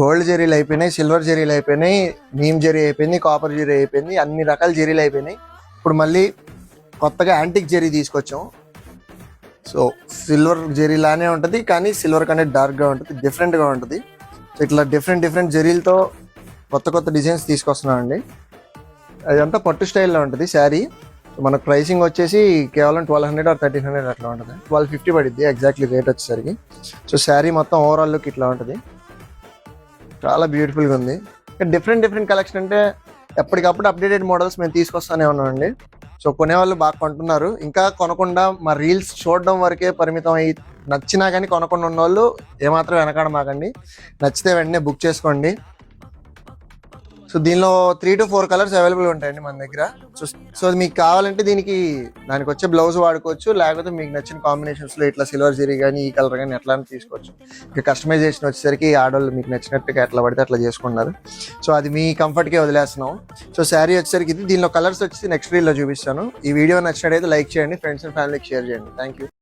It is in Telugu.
గోల్డ్ జెరీలు అయిపోయినాయి సిల్వర్ జెరీలు అయిపోయినాయి నీమ్ జెరీ అయిపోయింది కాపర్ జెరీ అయిపోయింది అన్ని రకాల జెరీలు అయిపోయినాయి. ఇప్పుడు మళ్ళీ కొత్తగా యాంటిక్ జెరీ తీసుకొచ్చాం. సో సిల్వర్ జెరీ లానే ఉంటుంది కానీ సిల్వర్ కంటే డార్క్గా ఉంటుంది డిఫరెంట్గా ఉంటుంది. సో ఇట్లా డిఫరెంట్ డిఫరెంట్ జెరీలతో కొత్త కొత్త డిజైన్స్ తీసుకొస్తున్నామండి. అదంతా పట్టు స్టైల్లో ఉంటుంది శారీ. మనకు ప్రైసింగ్ వచ్చేసి కేవలం twelve hundred or thirteen hundred అట్లా ఉంటుంది. ట్వెల్వ్ ఫిఫ్టీ పడుద్ది ఎగ్జాక్ట్లీ రేట్ వచ్చేసరికి. సో శారీ మొత్తం ఓవరాల్ లుక్ ఇట్లా ఉంటుంది. చాలా బ్యూటిఫుల్గా ఉంది. డిఫరెంట్ డిఫరెంట్ కలెక్షన్ అంటే ఎప్పటికప్పుడు అప్డేటెడ్ మోడల్స్ మేము తీసుకొస్తానే ఉన్నామండి. సో కొనేవాళ్ళు బాగా కొంటున్నారు. ఇంకా కొనకుండా మా రీల్స్ చూడడం వరకే పరిమితం అయ్యి నచ్చినా కానీ కొనకుండా ఉన్న వాళ్ళు ఏమాత్రం వెనకాడ మాకండి నచ్చితే వెంటనే బుక్ చేసుకోండి. సో దీనిలో three to four colours available ఉంటాయండి మన దగ్గర. సో సో మీకు కావాలంటే దీనికి దానికి వచ్చే బ్లౌజ్ వాడుకోవచ్చు లేకపోతే మీకు నచ్చిన కాంబినేషన్స్లో ఇట్లా సిల్వర్ జరీ కానీ ఈ కలర్ కానీ ఎట్లా అని తీసుకోవచ్చు. ఇక కస్టమైజేషన్ వచ్చేసరికి ఆడవాళ్ళు మీకు నచ్చినట్టుగా ఎట్లా పడితే అట్లా చేసుకున్నారు సో అది మీ కంఫర్ట్కే వదిలేస్తున్నాం. సో శారీ వచ్చేసరికి ఇది దీనిలో కలర్స్ వచ్చి నెక్స్ట్లో చూపిస్తాను. ఈ వీడియో నచ్చినట్టయితే లైక్ చేయండి ఫ్రెండ్స్ అండ్ ఫ్యామిలీకి షేర్ చేయండి. Thank you